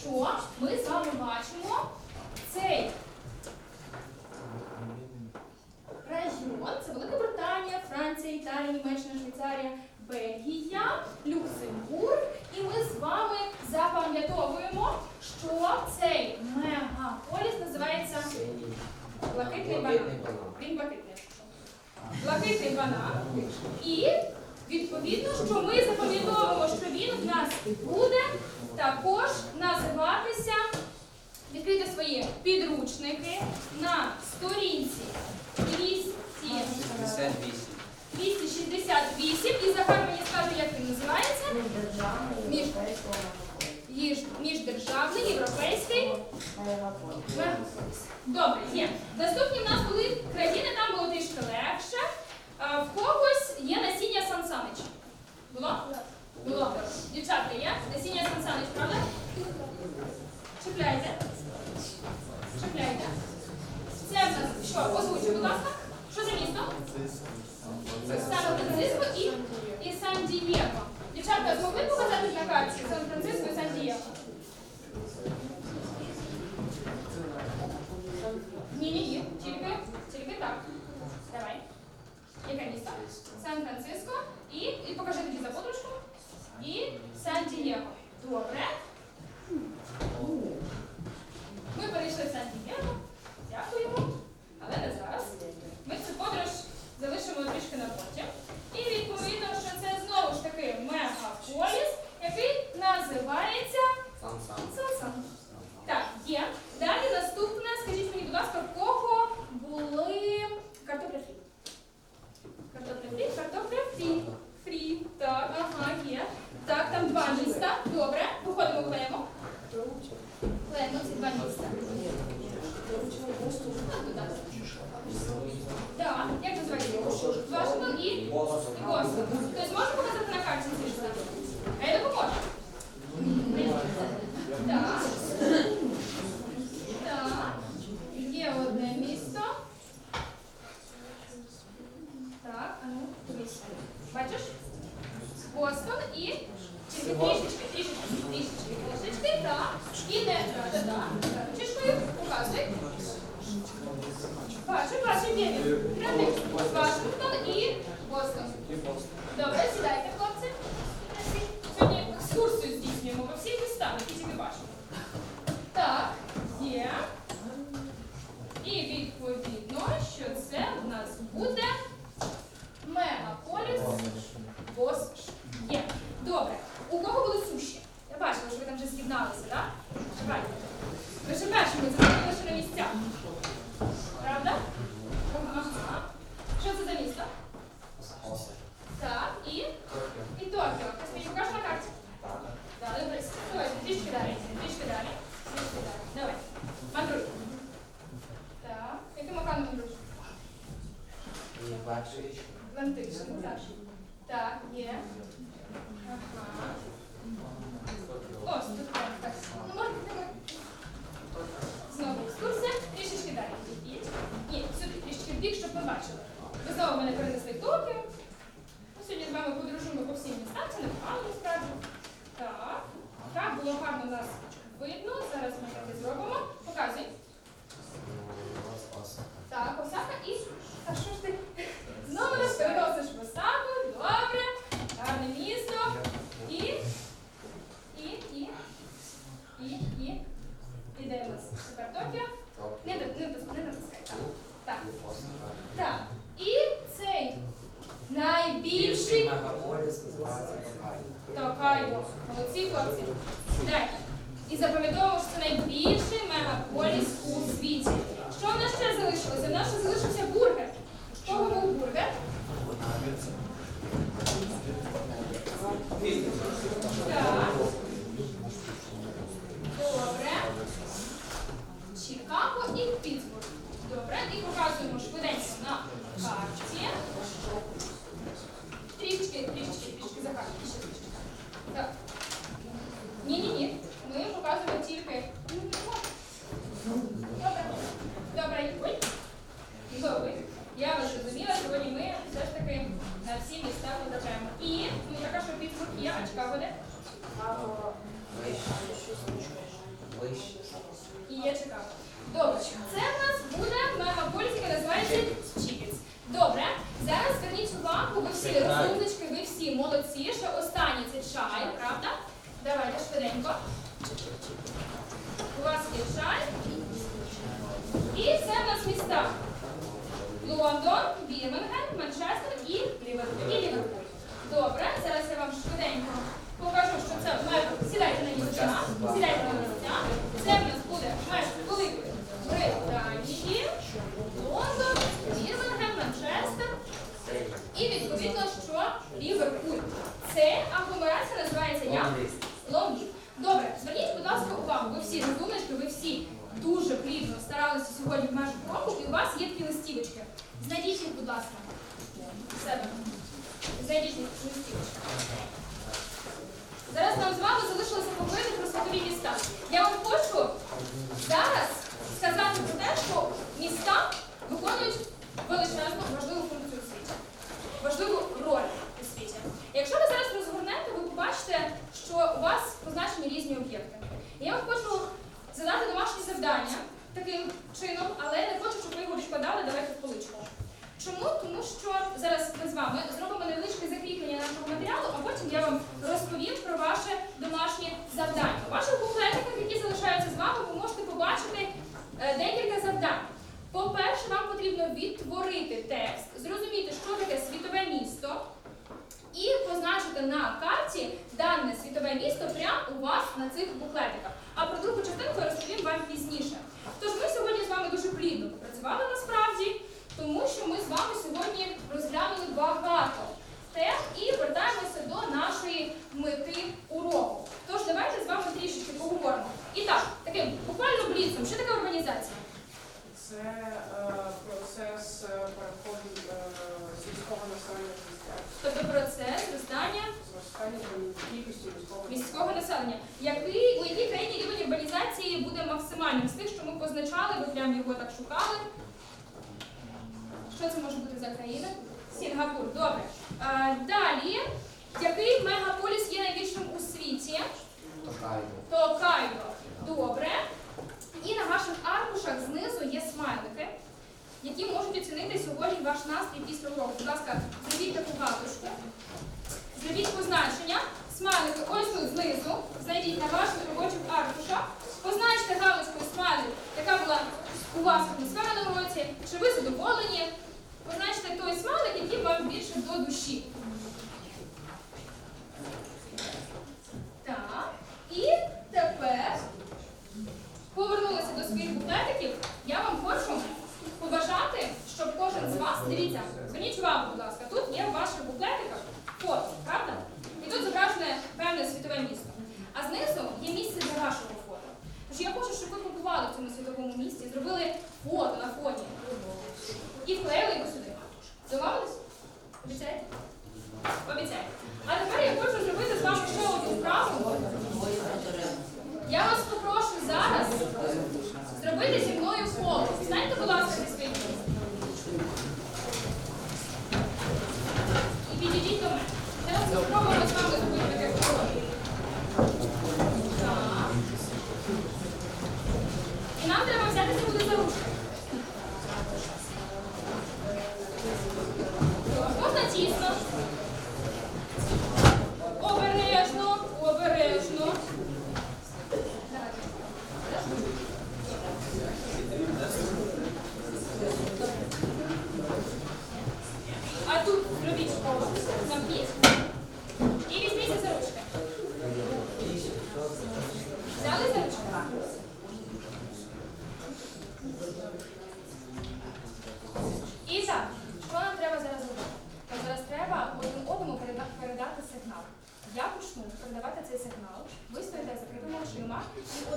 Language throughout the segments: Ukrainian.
що ми з вами бачимо цей район. Це Велика Британія, Франція, Італія, Німеччина, Швейцарія, Бельгія, Люксембург. І ми з вами запам'ятовуємо, що цей мегаполіс називається Блакитний банан. Він блакитний. Блакитний банан. І відповідно, що ми запам'ятовуємо, що він в нас буде також називатися. Відкрийте свої підручники на сторінці 200, 58. 268 і Захар мені скаже, як він називається. Між. Міждержавний, європейський. Добре, є. Наступні в нас були країни, там було трішки легше. В когось є насіння Сан Санича. Було. Дівчатка є? Насіння Сансанович, правда? Чіпляйте. Чіпляйте. Це в нас що? Озвучу, будь ласка. Що за місто? Сан-Франциско і, і Сан-Дієго. Дівчатка, змогли показати на карті Сан-Франциско і Сан-Дієго? Ні, ні, ні. Тільки, тільки так. Давай. Яке місто? Сан-Франциско і, і покажи тоді за подружку. І Сан-Дієго. Добре. Ми перейшли в Сан-Дієго. Дякуємо. Але не зараз. Ми цю подорож залишимо трішки на потім. І відповідно, що це знову ж таки мегаполіс, який називається Сам сам. Сан-Сан. Так, є. Далі наступне, скажіть мені, будь ласка, в кого були картопля фрі? Картопля фрі, картопля фрі. Фрі. Так, ага, є. Так, там два міста. Добре. Виходимо, клеїмо. Клеїмо ці два міста. А, туди. Так, як називається? Вашингтон і і Бостон. Хтось може показати на карті ці міста? А я допоможу. Так. Так. Є одне місто. Так, а ну, дивись. Бачиш? Бостон і тільки трішечки, трішечки, трішечки, трішечки, так. І не так, так. Ручечкою показуй. Бачу, бачу, є він. Прямий. Вашингтон і Бостон. Добре, сідайте, хлопці. Сьогодні екскурсію здійснюємо по всіх містах, які тільки бачимо. Так, є. І відповідно, що це в нас буде мегаполіс Бос є. Добре. У кого були суші? Я бачила, що ви там вже з'єдналися, так? Давайте. Ви ще першими це зробили ще на місцях. Правда? Ага. Що це за місто? Так, і? І Токіо. Хтось мені покаже на карті? Да, добре. Давай, трішки далі, трішки далі. Трішки далі. Давай. Мандруй. Так. Яким оканом мандруєш? Атлантичний, так. Так, є. Ага. Ось, тут так, так. Ну, можна тебе. Знову екскурсія. Трішечки далі. Ідіть. Ні, сюди, трішечки в бік, щоб ми бачили. Ви знову мене перенесли в Токіо. Ми сьогодні з вами подорожуємо по всім містам, це непогано насправді. Так. Так, було гарно нас видно. Зараз ми так і зробимо. Показуй. Так, Осака і. А що ж ти? Знову нас переносиш в Осаку. Добре. Гарне місто. І. І, і. І, і. І де в нас? Тепер Токіо. Не, не, не, не натискай. Так. Так. Так. І цей Токайо. Токайо. Молодці хлопці. Далі. І запам'ятовуємо, що це найбільший мегаполіс у світі. Що в нас ще залишилося? В нас ще залишився бургер. Кого був бургер? Так. Добре. Чикаго і Пітсбург. Добре. І показуємо швиденько на карті. Трішки, трішки, трішки за карті. Ще трішки. Так. Ні-ні-ні. Ми показуємо тільки. Добре. Добре. Ой. Добре. Я вас зрозуміла, сьогодні ми все ж таки на всі міста потрапляємо. І, ну така, що Пітсбург є, а Чикаго де? Лондон, Бірмінгем, Манчестер і Ліверпуль. і Ліверпуль. Добре, зараз я вам швиденько покажу, що це має сідайте на місця. Сідайте на місця. Це в нас буде меж Великої Британії, Лондон, Бірмінгем, Манчестер і відповідно, що Ліверпуль. Це агломерація називається як? Добре, зверніть, будь ласка, увагу. Ви всі розумнички, ви всі дуже плідно старалися сьогодні в межах року, і у вас є такі листівочки. Знайдіть їх, будь ласка. Себе. Знайдіть їх листівочки. Зараз нам з вами залишилося поговорити про світові міста. Я вам хочу зараз сказати про те, що міста виконують величезну важливу функцію у світі, важливу роль у світі. Якщо ви зараз розгорнете, ви побачите, що у вас позначені різні об'єкти. І я вам хочу задати домашнє завдання таким чином, але я не хочу, щоб ви його відкладали далеко в поличку. Чому? Тому що зараз ми з вами зробимо невеличке закріплення нашого матеріалу, а потім я вам розповім про ваше домашнє завдання. У ваших буклетиках, які залишаються з вами, ви можете побачити е, декілька завдань. По-перше, вам потрібно відтворити текст, зрозуміти, що таке світове місто, і позначити на карті дане світове місто прямо у вас на цих буклетиках. А про другу частинку я розповім вам пізніше. Тож ми сьогодні з вами дуже плідно попрацювали насправді, тому що ми з вами сьогодні розглянули багато тем і вертаємося позначали, ви прям його так шукали? Що це може бути за країна? Сінгапур, добре. А, далі, який мегаполіс є найбільшим у світі? Токайдо. Добре. І на ваших аркушах знизу є смайлики, які можуть оцінити сьогодні ваш настрій після уроку. Будь ласка, зробіть таку галочку. Зробіть позначення. Смайлики ось тут знизу. Знайдіть на ваших робочих аркушах. Позначте була у вас атмосфера на уроці, чи ви задоволені. Позначте той смайлик, який вам більше до душі. Santíssima.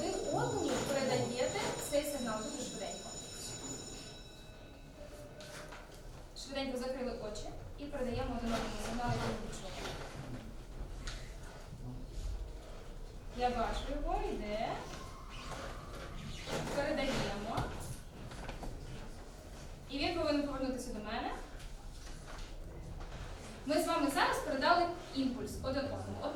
Один одному передаєте цей сигнал дуже швиденько. Швиденько закрили очі і передаємо один одному сигнал, який ви почули. Я бачу його, йде. Передаємо. І він повинен повернутися до мене. Ми з вами зараз передали імпульс один одному.